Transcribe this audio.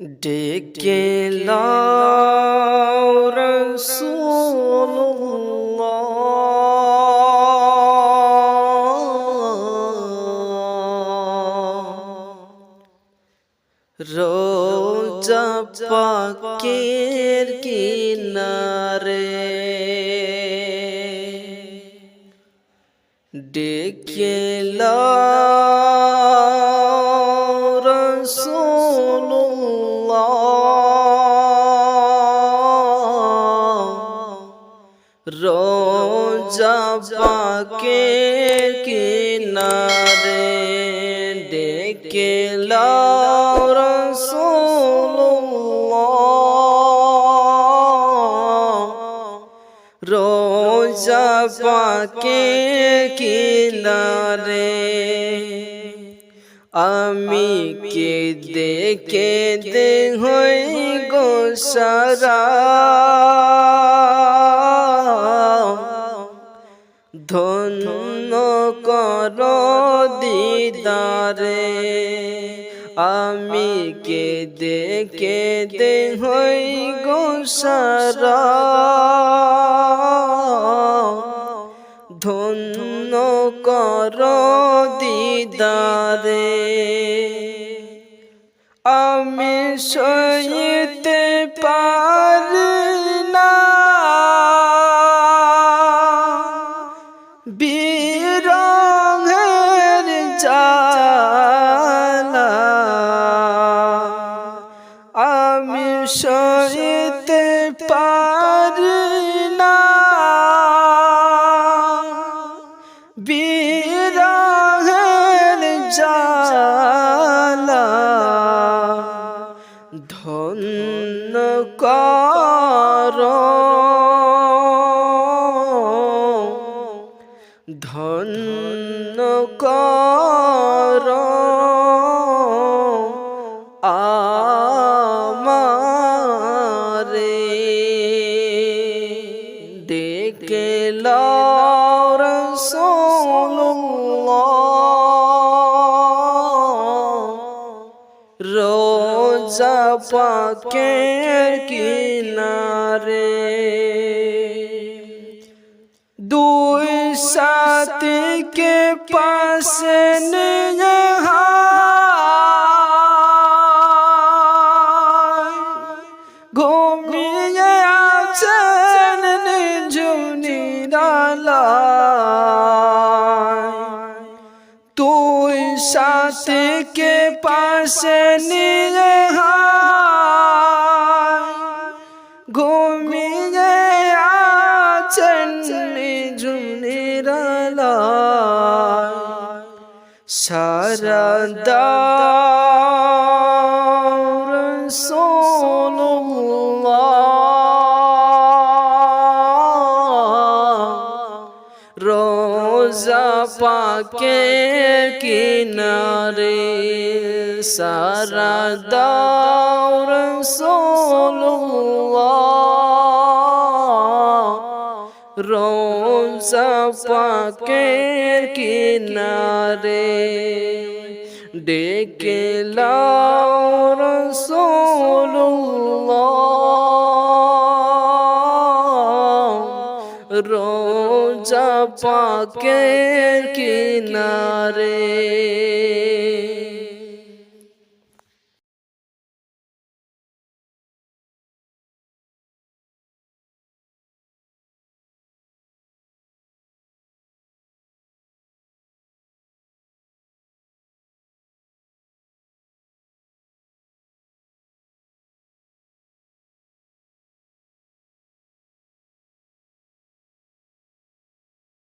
ডেকে রোজা পাকের কিনারে ডেকে রসুল্লাহ রোজা পাকে কিনারে ডেকে রোজা পাকে কিনারে আমি কে দেখে দে হই গো সারা। ধন্য কর দিদারে আমি কে দেখে দে হই গো ধন্য কর দিদারে আমি সইতে সইতে পারি না বিরহের জালা ধন্য কর। ধন্য কর। পাকের কিনারে দুই সাথীকে পাশে নিয়ে তুই সাথীকে পাশে নিয়ে ঘুমিয়ে আছেন নিঝুনির সারা রোজা পাকে কিনারে সারা দার রোজা পাকে কিনারে ডেকে লাও রসুল্লাহ রোজা পাকের কিনারে